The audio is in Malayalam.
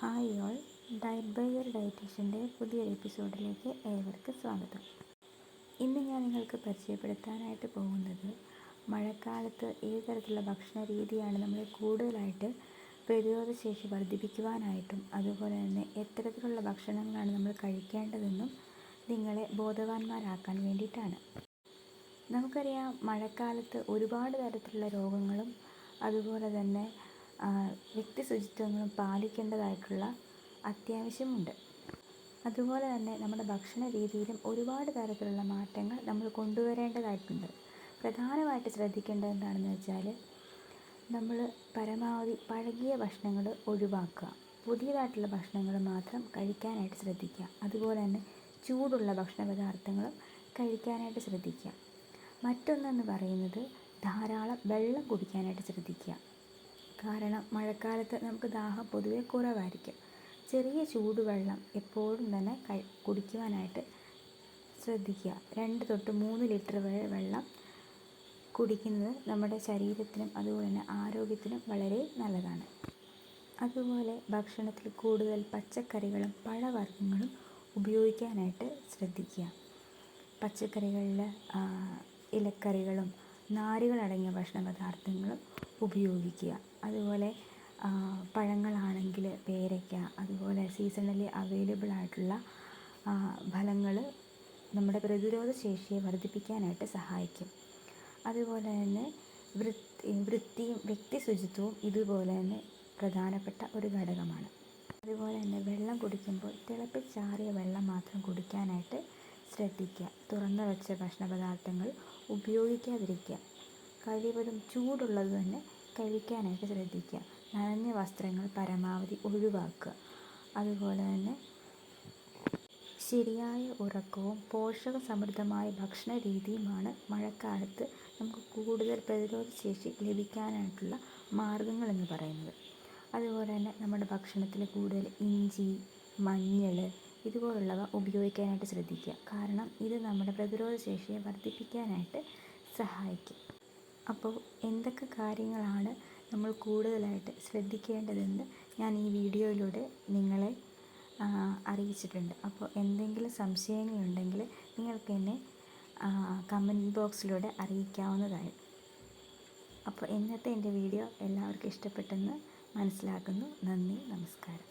Hi all. Diet by your ഡയറ്റീഷ്യന്റെ പുതിയൊരു എപ്പിസോഡിലേക്ക് ഏവർക്കും സ്വാഗതം. ഇന്ന് ഞാൻ നിങ്ങൾക്ക് പരിചയപ്പെടുത്താനായിട്ട് പോകുന്നത് മഴക്കാലത്ത് ഏത് തരത്തിലുള്ള ഭക്ഷണ രീതിയാണ് നമ്മൾ കൂടുതലായിട്ട് പ്രതിരോധശേഷി വർദ്ധിപ്പിക്കുവാനായിട്ടും അതുപോലെ തന്നെ എത്തരത്തിലുള്ള ഭക്ഷണങ്ങളാണ് നമ്മൾ കഴിക്കേണ്ടതെന്നും നിങ്ങളെ ബോധവാന്മാരാക്കാൻ വേണ്ടിയിട്ടാണ്. നമുക്കറിയാം മഴക്കാലത്ത് ഒരുപാട് തരത്തിലുള്ള രോഗങ്ങളും അതുപോലെ തന്നെ വ്യക്തി ശുചിത്വങ്ങളും പാലിക്കേണ്ടതായിട്ടുള്ള അത്യാവശ്യമുണ്ട്. അതുപോലെ തന്നെ നമ്മുടെ ഭക്ഷണ രീതിയിലും ഒരുപാട് തരത്തിലുള്ള മാറ്റങ്ങൾ നമ്മൾ കൊണ്ടുവരേണ്ടതായിട്ടുണ്ട്. പ്രധാനമായിട്ട് ശ്രദ്ധിക്കേണ്ടത് എന്താണെന്ന് വെച്ചാൽ നമ്മൾ പരമാവധി പഴകിയ ഭക്ഷണങ്ങൾ ഒഴിവാക്കുക. പുതിയതായിട്ടുള്ള ഭക്ഷണങ്ങൾ മാത്രം കഴിക്കാനായിട്ട് ശ്രദ്ധിക്കുക. അതുപോലെ തന്നെ ചൂടുള്ള ഭക്ഷണ പദാർത്ഥങ്ങളും കഴിക്കാനായിട്ട് ശ്രദ്ധിക്കുക. മറ്റൊന്നെന്ന് പറയുന്നത് ധാരാളം വെള്ളം കുടിക്കാനായിട്ട് ശ്രദ്ധിക്കുക. കാരണം മഴക്കാലത്ത് നമുക്ക് ദാഹം പൊതുവെ കുറവായിരിക്കും. ചെറിയ ചൂടുവെള്ളം എപ്പോഴും തന്നെ കുടിക്കുവാനായിട്ട് ശ്രദ്ധിക്കുക. രണ്ട് തൊട്ട് മൂന്ന് ലിറ്റർ വരെ വെള്ളം കുടിക്കുന്നത് നമ്മുടെ ശരീരത്തിനും അതുപോലെ തന്നെ ആരോഗ്യത്തിനും വളരെ നല്ലതാണ്. അതുപോലെ ഭക്ഷണത്തിൽ കൂടുതൽ പച്ചക്കറികളും പഴവർഗങ്ങളും ഉപയോഗിക്കാനായിട്ട് ശ്രദ്ധിക്കുക. പച്ചക്കറികളിൽ ഇലക്കറികളും നാരുകളടങ്ങിയ ഭക്ഷണ പദാർത്ഥങ്ങളും ഉപയോഗിക്കുക. അതുപോലെ പഴങ്ങളാണെങ്കിൽ പേരയ്ക്ക അതുപോലെ സീസണലി അവൈലബിൾ ആയിട്ടുള്ള ഫലങ്ങൾ നമ്മുടെ പ്രതിരോധ ശേഷിയെ വർദ്ധിപ്പിക്കാനായിട്ട് സഹായിക്കും. അതുപോലെ തന്നെ വൃത്തി വൃത്തിയും വ്യക്തി ശുചിത്വവും ഇതുപോലെ തന്നെ പ്രധാനപ്പെട്ട ഒരു ഘടകമാണ്. അതുപോലെ തന്നെ വെള്ളം കുടിക്കുമ്പോൾ തിളപ്പിച്ചാറിയ വെള്ളം മാത്രം കുടിക്കാനായിട്ട് ശ്രദ്ധിക്കുക. തുറന്നു വെച്ച ഭക്ഷണ പദാർത്ഥങ്ങൾ ഉപയോഗിക്കാതിരിക്കുക. കഴിവതും ചൂടുള്ളത് തന്നെ കഴിക്കാനായിട്ട് ശ്രദ്ധിക്കുക. നനഞ്ഞ വസ്ത്രങ്ങൾ പരമാവധി ഒഴിവാക്കുക. അതുപോലെ തന്നെ ശരിയായ ഉറക്കവും പോഷക സമൃദ്ധമായ ഭക്ഷണ രീതിയുമാണ് മഴക്കാലത്ത് നമുക്ക് കൂടുതൽ പ്രതിരോധ ശേഷി ലഭിക്കാനായിട്ടുള്ള മാർഗങ്ങൾ എന്ന് പറയുന്നത്. അതുപോലെ തന്നെ നമ്മുടെ ഭക്ഷണത്തിൽ കൂടുതൽ ഇഞ്ചി മഞ്ഞൾ ഇതുപോലുള്ളവ ഉപയോഗിക്കാനായിട്ട് ശ്രദ്ധിക്കുക. കാരണം ഇത് നമ്മുടെ പ്രതിരോധ ശേഷിയെ വർദ്ധിപ്പിക്കാനായിട്ട് സഹായിക്കും. അപ്പോൾ എന്തൊക്കെ കാര്യങ്ങളാണ് നമ്മൾ കൂടുതലായിട്ട് ശ്രദ്ധിക്കേണ്ടതെന്ന് ഞാൻ ഈ വീഡിയോയിലൂടെ നിങ്ങളെ അറിയിച്ചിട്ടുണ്ട്. അപ്പോൾ എന്തെങ്കിലും സംശയങ്ങളുണ്ടെങ്കിൽ നിങ്ങൾക്ക് എന്നെ കമന്റ് ബോക്സിലൂടെ അറിയിക്കാവുന്നതാണ് അപ്പോൾ ഇന്നത്തെ എന്റെ വീഡിയോ എല്ലാവർക്കും ഇഷ്ടപ്പെട്ടെന്ന് മനസ്സിലാക്കുന്നു. നന്ദി നമസ്കാരം.